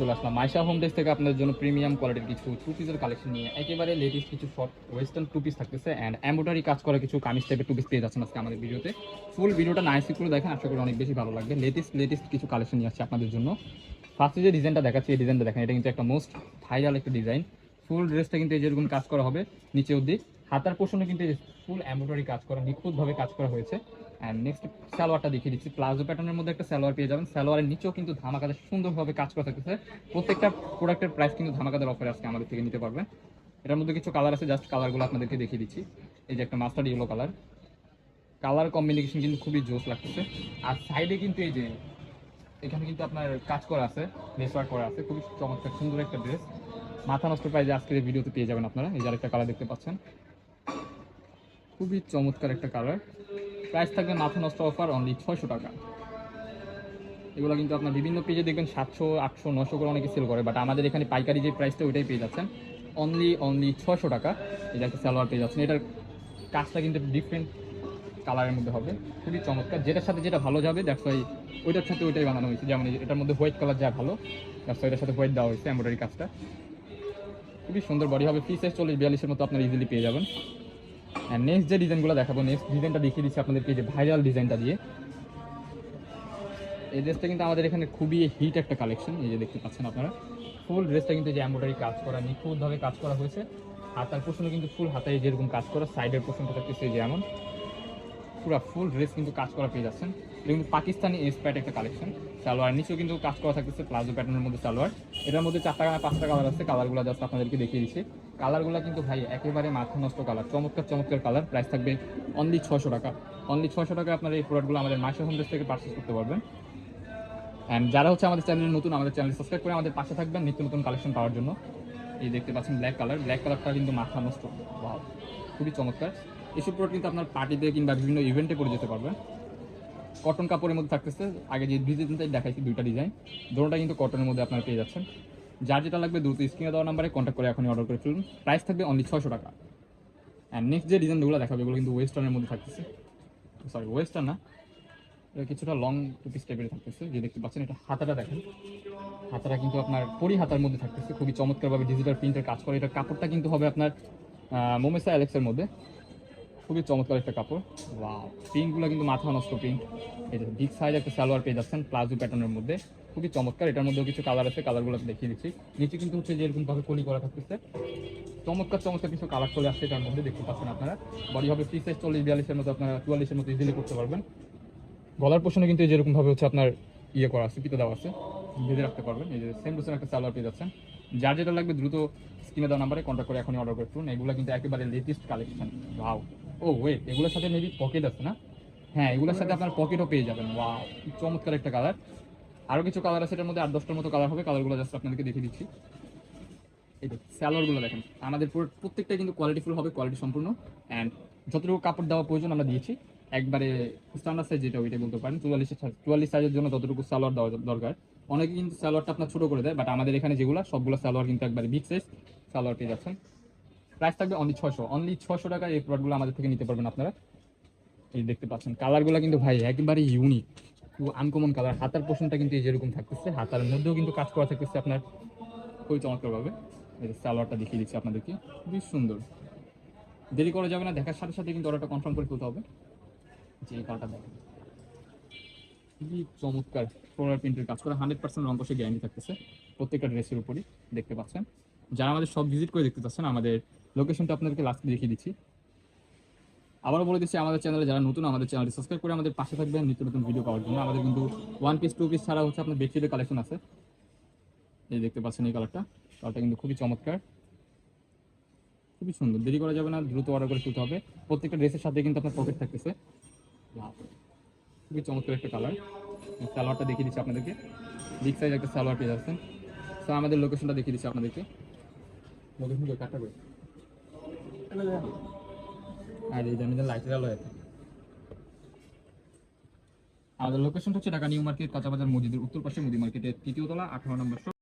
চলে আসলাম। মাইশা হোম থেকে আপনাদের জন্য প্রিমিয়াম কোয়ালিটির কিছু টু কালেকশন নিয়ে একেবারে লেটেস্ট কিছু শর্ট ওয়েস্টার্ন থাকতেছে অ্যান্ড কাজ করা কিছু কামিজ টাইপের পেয়ে যাচ্ছেন আজকে আমাদের ভিডিওতে ফুল ভিডিওটা করে দেখেন, আশা করি অনেক বেশি ভালো লাগবে। লেটেস্ট লেটেস্ট কিছু কালেকশন নিয়ে আসছে আপনাদের জন্য। ফার্স্টে যে ডিজাইনটা দেখাচ্ছি, এই ডিজাইনটা দেখেন, এটা কিন্তু একটা মোস্ট ভাইরাল একটা ডিজাইন ফুল ড্রেসটা কিন্তু এই যেরকম কাজ করা হবে, নিচে অব্দি হাতার পোষণে কিন্তু ফুল এম্বোটারি কাজ করা, নিখুঁতভাবে কাজ করা হয়েছে। অ্যান্ড নেক্সট সালোয়ারটা দেখিয়ে দিচ্ছি। প্লাজো প্যাটার্নের মধ্যে একটা সালোয়ার পেয়ে যাবেন। সালোয়ারের নিচেও কিন্তু ধামাকাতে সুন্দরভাবে কাজ করা থাকতেছে। প্রত্যেকটা প্রোডাক্টের প্রাইস কিন্তু ধামাকাদের অফার আজকে আমাদের থেকে নিতে পারবেন এটার মধ্যে কিছু কালার আছে জাস্ট কালারগুলো আপনাদেরকে দেখিয়ে দিচ্ছি। এই যে একটা mustard yellow colour colour combination কিন্তু খুবই জোস লাগতেছে। আর সাইডে কিন্তু এই যে, এখানে কিন্তু আপনার কাজ করা আছে নেসওয়ার্ক করা আছে। খুবই চমৎকার, সুন্দর একটা ড্রেস মাথা নষ্ট প্রাইজে আজকের এই ভিডিওতে পেয়ে যাবেন আপনারা। এই যে আরেকটা কালার দেখতে পাচ্ছেন। খুবই চমৎকার একটা কালার প্রাইস থাকবে মাথা নষ্ট অফার অনলি ছয়শো টাকা। এগুলো কিন্তু আপনার বিভিন্ন পেজে দেখবেন সাতশো, আটশো নশো করে অনেকে সেল করে বাট আমাদের এখানে পাইকারি যে প্রাইসটা ওইটাই পেয়ে যাচ্ছেন। অনলি অনলি ছশো টাকা। এটা একটা সালোয়ার পেয়ে যাচ্ছেন। এটার কাজটা কিন্তু ডিফারেন্ট কালারের মধ্যে হবে। খুবই চমৎকার। যেটার সাথে যেটা ভালো যাবে ওয়াই ওইটার সাথে ওইটাই বানানো হয়েছে। যেমন এটার মধ্যে হোয়াইট কালার যা ভালো দ্যাটস এটার সাথে হোয়াইট দেওয়া হয়েছে এমব্রয়ডারি কাজটা। খুবই সুন্দর বডি হবে। ফ্রি সাইজ চল্লিশ, বিয়াল্লিশের মতো আপনারা ইজিলি পেয়ে যাবেন। নেক্সট যে ডিজাইনগুলো দেখাবো নেক্সট ডিজাইনটা দেখিয়ে দিচ্ছি আপনাদেরকে যে ভাইরাল ডিজাইনটা দিয়ে। এই ড্রেসটা কিন্তু আমাদের এখানে খুবই হিট একটা কালেকশন এই যে দেখতে পাচ্ছেন আপনারা। ফুল ড্রেসটা কিন্তু যে এম্ব্রয়ডারি কাজ করা, নিখুঁতভাবে কাজ করা হয়েছে। আর তার প্রশ্ন কিন্তু ফুল হাতায় যেরকম কাজ করা সাইডের পোষণটা থাকতেছে যেমন পুরো ফুল ড্রেস কিন্তু কাজ করা পেয়ে যাচ্ছেন। এটা কিন্তু পাকিস্তানি ইন্সপায়ার্ড একটা কালেকশন সালোয়ার। নিচেও কিন্তু কাজ করা থাকতেছে প্লাজো প্যাটার্নের মধ্যে সালোয়ার। এটার মধ্যে চারটা পাঁচটা কালার আছে। কালারগুলো জাস্ট আপনাদেরকে দেখিয়ে দিচ্ছি। কালারগুলো কিন্তু ভাই একেবারে মাথা নষ্ট কালার চমৎকার চমৎকার কালার প্রাইস থাকবে অনলি ছশো টাকা। অনলি ছশো টাকা আপনারা এই প্রোডাক্টগুলো আমাদের মাসে হোম ডেস থেকে পারচেস করতে পারবেন। অ্যান্ড যারা হচ্ছে আমাদের চ্যানেল নতুন, আমাদের চ্যানেল সাবস্ক্রাইব করে আমাদের পাশে থাকবেন নিত্য নতুন কালেকশন পাওয়ার জন্য। এই দেখতে পাচ্ছেন ব্ল্যাক কালার ব্ল্যাক কালারটা কিন্তু মাথা নষ্ট। খুবই চমৎকার। এসব প্রোডাক্ট কিন্তু আপনার পার্টিতে কিংবা বিভিন্ন ইভেন্টে পরে যেতে পারবেন কটন কাপড়ের মধ্যে থাকতেছে, আগে যে ডিজাইনটাই দেখাইছি, দুইটা ডিজাইন দুটোটা কিন্তু কটনের মধ্যে আপনারা পেয়ে যাচ্ছেন। যার যেটা লাগবে দ্রুত স্ক্রিনে দেওয়া নাম্বারে কন্ট্যাক্ট করে এখনই অর্ডার করে ফেলুন। প্রাইস থাকবে অনলি ছশো টাকা। অ্যান্ড নেক্সট যে ডিজাইনগুলো দেখাবে, এগুলো কিন্তু ওয়েস্টার্নের মধ্যে থাকতেছে। সরি ওয়েস্টার্ন না। এটা কিছুটা লং টুপিস টাইপের থাকতেছে। যে দেখতে পাচ্ছেন, এটা হাতাটা দেখেন। হাতাটা কিন্তু আপনার পরি হাতার মধ্যে থাকতেছে। খুবই চমৎকারভাবে ডিজিটাল প্রিন্টের কাজ করে। এটা কাপড়টা কিন্তু হবে আপনার মোমেসা অ্যালেক্সের মধ্যে। খুবই চমৎকার একটা কাপড়। ওয়াও প্রিন্টগুলো কিন্তু মাথা নষ্ট প্রিন্ট এটা বিগ সাইজ একটা সালোয়ার পেয়ে যাচ্ছেন প্লাজো প্যাটার্নের মধ্যে। খুবই চমৎকার, এটার মধ্যেও কিছু কালার আছে কালারগুলো দেখিয়ে দিচ্ছি। নিচে কিন্তু হচ্ছে যে এরকমভাবে কলি করা থাকতেছে, চমৎকার চমৎকার কিছু কালার চলে আসছে এটার মধ্যে, দেখতে পাচ্ছেন আপনারা। বডি হবে ফ্রি সাইজ চল্লিশ, বিয়াল্লিশের মতো আপনারা, চুয়াল্লিশের মতো ইজিলি করতে পারবেন। গলার পোষণে কিন্তু যেরকমভাবে হচ্ছে আপনার ইয়ে করা আছে পিতো দেওয়া আছে, বেঁধে রাখতে পারবেন। এই যে সেম টু একটা সালোয়ার পেয়ে যাচ্ছেন। যার যেটা লাগবে দ্রুত স্ক্রিনে দেওয়া নাম্বারে কন্ট্যাক্ট করে এখনই অর্ডার করে ফেলুন। এগুলো কিন্তু একেবারে লেটেস্ট কালেকশন ভাও ও ওয়েট এগুলোর সাথে মেবি পকেট আছে না? হ্যাঁ এগুলোর সাথে আপনার পকেটও পেয়ে যাবেন। ওয়াও কি চমৎকার একটা কালার আরও কিছু কালার আছে, এটার মধ্যে আট, দশটার মতো কালার হবে। কালারগুলো জাস্ট আপনাদেরকে দেখিয়ে দিচ্ছি। এই দেখুন স্যালোয়ারগুলো দেখেন। আমাদের পুরো প্রত্যেকটা কিন্তু কোয়ালিটিফুল হবে কোয়ালিটি সম্পূর্ণ। অ্যান্ড যতটুকু কাপড় দেওয়া প্রয়োজন আমরা দিয়েছি। একবারে স্ট্যান্ডার্ড সাইজ যেটা ওইটা বলতে পারেন। চুয়াল্লিশ চুয়াল্লিশ সাইজের জন্য যতটুকু সালোয়ার দেওয়া দরকার। অনেকে কিন্তু সালোয়ারটা আপনার ছোটো করে দেয় বাট আমাদের এখানে যেগুলো, সবগুলো সালোয়ার কিন্তু একবারে বিগ সাইজ সালোয়ার পেয়ে যাচ্ছেন। প্রাইস থাকবে অনলি ছশো অনলি ছশো টাকা এই প্রোডাক্টগুলো আমাদের থেকে নিতে পারবেন আপনারা। এই দেখতে পাচ্ছেন কালারগুলো কিন্তু ভাই একেবারে ইউনিক খুব আনকমন কালার হাতার পোষণটা কিন্তু যেরকম থাকতেছে, হাতার মধ্যেও কিন্তু কাজ করা থাকতেছে আপনার খুবই চমৎকারভাবে। এই সালোয়ারটা দেখিয়ে দিচ্ছি আপনাদেরকে, খুবই সুন্দর। দেরি করা যাবে না, দেখার সাথে সাথে কিন্তু অর্ডারটা কনফার্ম করে ফেলতে হবে। যে কালারটা দেখেন। খুবই চমৎকার ফ্লোরাল প্রিন্টের কাজ করা হান্ড্রেড পার্সেন্ট রং কষে গ্যারান্টি থাকতেছে। প্রত্যেকটা ড্রেসের উপরই, দেখতে পাচ্ছেন। যারা আমাদের সব ভিজিট করে দেখতে পাচ্ছেন আমাদের লোকেশনটা আপনাদেরকে লাস্টে দেখিয়ে দিচ্ছি। আবারও বলে দিচ্ছি, আমাদের চ্যানেলে যারা নতুন, আমাদের চ্যানেলটি সাবস্ক্রাইব করে আমাদের পাশে থাকবেন, নিত্য নতুন ভিডিও পাওয়ার জন্য। আমাদের কিন্তু ওয়ান পিস টু পিস ছাড়া হচ্ছে আপনার বেডশিটের কালেকশন আছে। এই দেখতে পাচ্ছেন এই কালারটা কালারটা কিন্তু খুবই চমৎকার। খুবই সুন্দর। দেরি করা যাবে না, দ্রুত অর্ডার করে ফেলতে হবে। প্রত্যেকটা ড্রেসের সাথে কিন্তু আপনার পকেট থাকতেছে। খুবই চমৎকার একটা কালার সালোয়ারটা দেখিয়ে দিচ্ছি আপনাদেরকে। বিগ সাইজ একটা সালোয়ার পেয়ে যাচ্ছেন। তো আমাদের লোকেশনটা দেখিয়ে দিচ্ছি আপনাদেরকে। লোকেশন কাটটা করে। আর এই জন্য লাইটের আলো আছে আমাদের লোকেশনটা হচ্ছে ঢাকা নিউ মার্কেট, কাঁচাবাজার মসজিদের উত্তর পাশে মুদি মার্কেটের তৃতীয় তলা, আঠারো নম্বর।